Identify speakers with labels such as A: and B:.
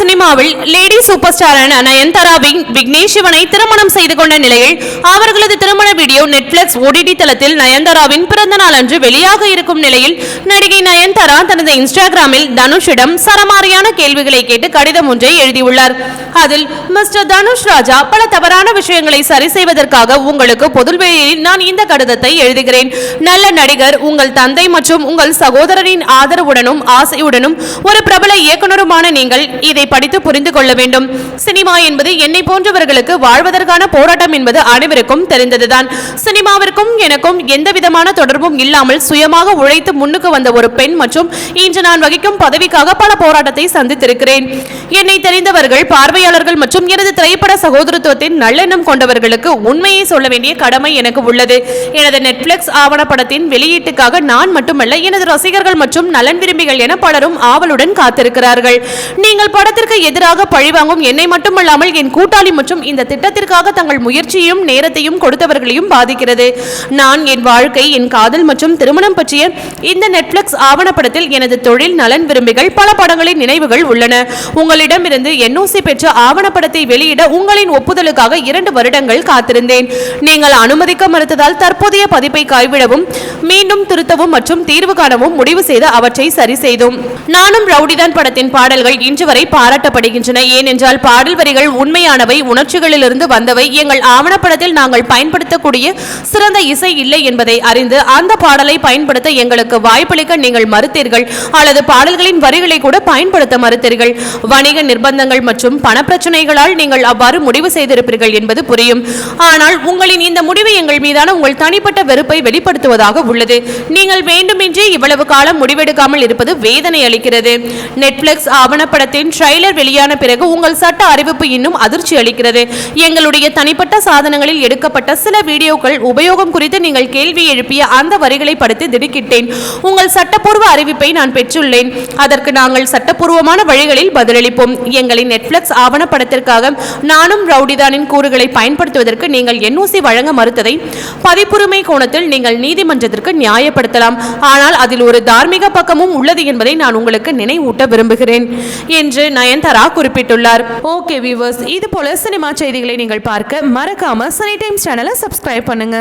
A: சினிமாவில் lady super ஸ்டாரான நயன்தாராவின் விக்னேஷ் சிவனை திருமணம் செய்து கொண்ட நிலையில் அவர்களது திருமண வீடியோ நெட்ஃபிளிக்ஸ் ஓடிடி தளத்தில் நயன்தாராவின் பிறந்த அன்று வெளியாக இருக்கும் நிலையில் நடிகை நயன்தாரா தனது இன்ஸ்டாகிராமில் தனுஷிடம் சரமாரியான கேள்விகளை கேட்டு கடிதம் ஒன்றை எழுதியுள்ளார். அதில் மிஸ்டர் தனுஷ் ராஜா பல தவறான விஷயங்களை சரி செய்வதற்காக உங்களுக்கு பொதுவெளியில் நான் இந்த கடிதத்தை எழுதுகிறேன். நல்ல நடிகர் உங்கள் தந்தை மற்றும் உங்கள் சகோதரரின் ஆதரவுடனும் ஆசையுடனும் ஒரு பிரபல இயக்குனருமான நீங்கள் இதை படித்து புரிந்து கொள்ள வேண்டும். சினிமா என்பது என்னை போன்றவர்களுக்கு வாழ்வதற்கான போராட்டம் என்பது அனைவருக்கும் தெரிந்ததுதான். சினிமாவிற்கும் எனக்கும் எந்த விதமான தொடர்பும் இல்லாமல் சுயமாக உழைத்து முன்னுக்கு வந்த ஒரு பெண் மற்றும் இன்று நான் வகிக்கும் பதவிக்காக பல போராட்டத்தை சந்தித்திருக்கிறேன். என்னை தெரிந்தவர்கள் பார்வையாளர்கள் மற்றும் எனது திரைப்பட சகோதரத்துவத்தின் நல்லெண்ணம் கொண்டவர்களுக்கு உண்மையை சொல்ல வேண்டிய கடமை எனக்கு உள்ளது. எனது நெட்ஃபிளிக்ஸ் ஆவணப்படத்தின் வெளியீட்டுக்காக நான் மட்டுமல்ல எனது ரசிகர்கள் மற்றும் நலன் விரும்பிகள் என பலரும் ஆவலுடன் காத்திருக்கிறார்கள். நீங்கள் பட திட்டத்திற்கு எதிராக பழிவாங்கும் என்னை மட்டுமல்லாமல் என் கூட்டாளி மற்றும் இந்த திட்டத்திற்காக தங்கள் முயற்சியையும் நேரத்தையும் கொடுத்தவர்களையும் பாதிக்கிறது. நான் என் வாழ்க்கை என் காதல் மற்றும் திருமணம் பற்றிய இந்த நெட்ஃபிளிக்ஸ் ஆவணப்படத்தில் எனது தொழில் நலன் விரும்பிகள் பல படங்களின் நினைவுகள் உள்ளன. உங்களிடமிருந்து என்ஓசி பெற்ற ஆவணப்படத்தை வெளியிட உங்களின் ஒப்புதலுக்காக இரண்டு வருடங்கள் காத்திருந்தேன். நீங்கள் அனுமதிக்க மறுத்ததால் தற்போதைய பதிப்பை கைவிடவும் மீண்டும் திருத்தவும் மற்றும் தீர்வு காணவும் முடிவு செய்து அவற்றை சரி செய்தோம். நானும் ரவுடிதான் படத்தின் பாடல்கள் இன்று வரை பாராட்டப்படுகின்றன. ஏனென்றால் பாடல் வரிகள் உண்மையானவை உணர்ச்சிகளிலிருந்து வந்தவை. எங்கள் ஆவணப்படத்தில் நாங்கள் பயன்படுத்தக்கூடிய சிறந்த இசை இல்லை என்பதை அறிந்து அந்த பாடலை பயன்படுத்த எங்களுக்கு வாய்ப்பளிக்க நீங்கள் மறுத்தீர்கள். அல்லது பாடல்களின் வரிகளை கூட பயன்படுத்த மறுத்தீர்கள். வணிக நிர்பந்தங்கள் மற்றும் பணப்பிரச்சனைகளால் நீங்கள் அவ்வாறு முடிவு செய்திருப்பீர்கள் என்பது புரியும். ஆனால் உங்களின் இந்த முடிவு எங்கள் மீதான உங்கள் தனிப்பட்ட வெறுப்பை வெளிப்படுத்துவதாக உள்ளது. நீங்கள் வேண்டுமென்றே இவ்வளவு காலம் முடிவெடுக்காமல் இருப்பது வேதனை அளிக்கிறது. நெட்ஃபிளிக்ஸ் ஆவணப்படத்தின் ட்ரைலர் வெளியான பிறகு உங்கள் சட்ட அறிவிப்பு இன்னும் அதிர்ச்சி அளிக்கிறது. எங்களுடைய தனிப்பட்ட சாதனங்களில் எடுக்கப்பட்ட சில வீடியோக்கள் உபயோகம் குறித்து நீங்கள் கேள்வி எழுப்பிய அந்த வரிகளை படித்து திடுக்கிட்டேன். உங்கள் சட்டப்பூர்வ அறிவிப்பை நான் பெற்றுள்ளேன். அதற்கு நாங்கள் சட்டப்பூர்வமான வழிகளில் பதிலளிப்போம். எங்களின் நெட்ஃபிளிக்ஸ் ஆவணப்படத்திற்காக நானும் ரவுடிதானின் கூறுகளை பயன்படுத்துவதற்கு நீங்கள் என்ஓசி வழங்க மறுத்ததை பதிப்புரிமை கோணத்தில் நீங்கள் நீதிமன்றத்திற்கு நியாயப்படுத்தலாம். ஆனால் அதில் ஒரு தார்மீக பக்கமும் உள்ளது என்பதை நான் உங்களுக்கு நினைவூட்ட விரும்புகிறேன். என்று நயன்தாரா குறிப்பிட்டுள்ளார். ஓகே வியூவர்ஸ் இது போல சினிமா செய்திகளை நீங்கள் பார்க்க மறக்காம சனி டைம்ஸ் சேனலை சப்ஸ்கிரைப் பண்ணுங்க.